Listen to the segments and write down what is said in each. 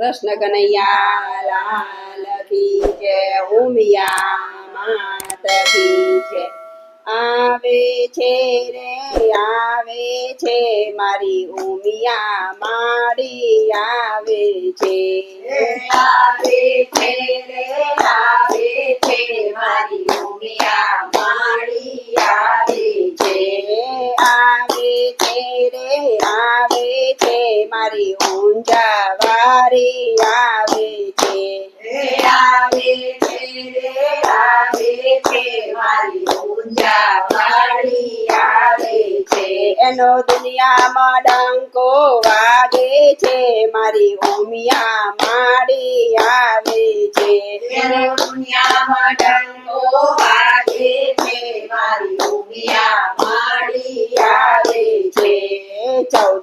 કૃષ્ણ કનૈયા લાલ કી જય ઉમિયા માત કી આવે છે રે આવે છે મારી ઉમિયા મારી આવે છે આવે છે રે આવે મારી ઊંઝા આવે છે એનો દુનિયામાં ડાંકો વાગે છે મારી ઉમિયા માડી આવે છે એનો દુનિયામાં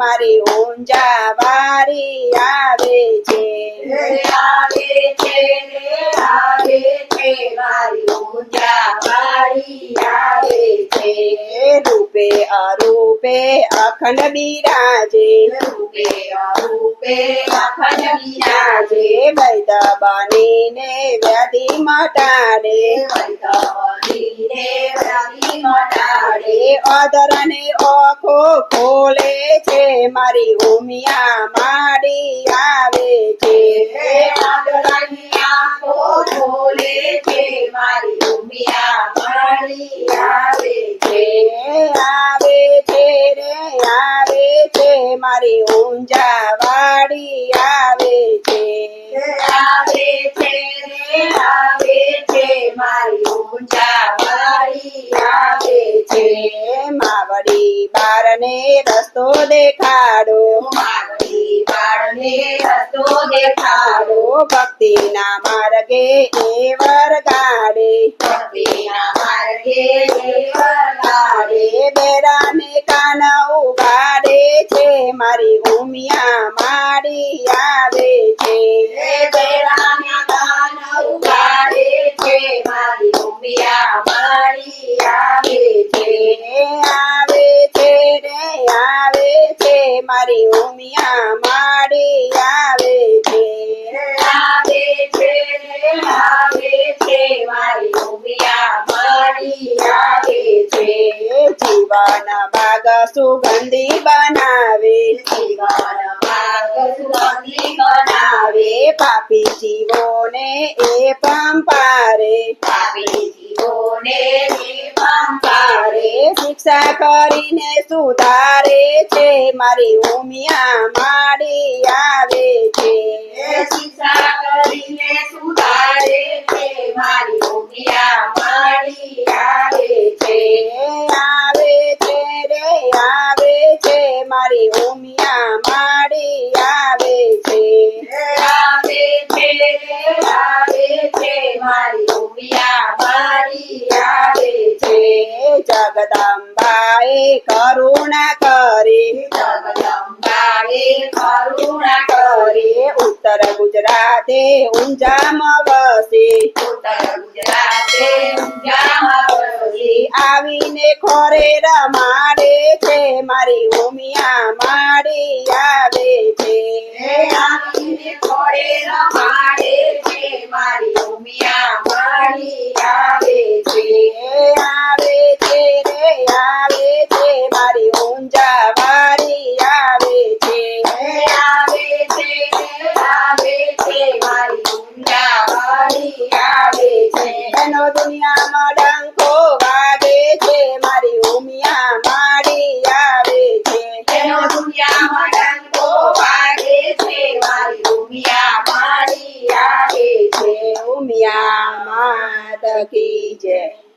મારી ઊંઝા વારી આવે છે આવે છે આવે છે મારી ઊંઝા વારી આવે છે રૂપે અરૂપે અખંડ બિરાજે રૂપે અરૂપે અખંડ બિરાજે વૈદ બનીને વ્યાધિ મટાડે વૈદ બનીને વ્યાધિ ಅದರನೆ ઓખો ખોલે છે મારી ઉમિયા માડી આવે છે આદરને આખો ખોલે છે મારી ઉમિયા માડી આવે છે આવે છે રે આવે છે મારી ઊંજા વાડી આવે છે આવે છે રે આવે રે માવડી બારને રસ્તો દેખાડો માવડી બારને રસ્તો દેખાડો ભક્તિના માર્ગે એ વરગાડે માર્ગે મારે ઓમિયા માડી આવે છે રાતે છે માવે છે વારી ઓમિયા મડી આવે છે જીવન આગ સુગંધી બનાવે જીવન આગ સુગંધી બનાવે પાપી જીવોને એ પામ પારે શિક્ષા કરીને સુધારે છે મારી ઉમિયા માડી આવે છે શિક્ષા કરીને સુધારે છે બદંબાઈ કરુણ કરી બદંબાઈ કરુણ કરી ઉત્તર ગુજરાત દે ઉંજામ વસે ઉંતા ગુજરાત દે ઉંજામ વસે આવીને ખોરે રમાડે છે મારી ઓમિયા માડી આવે છે હે આવીને ખોરે રમાડે की जय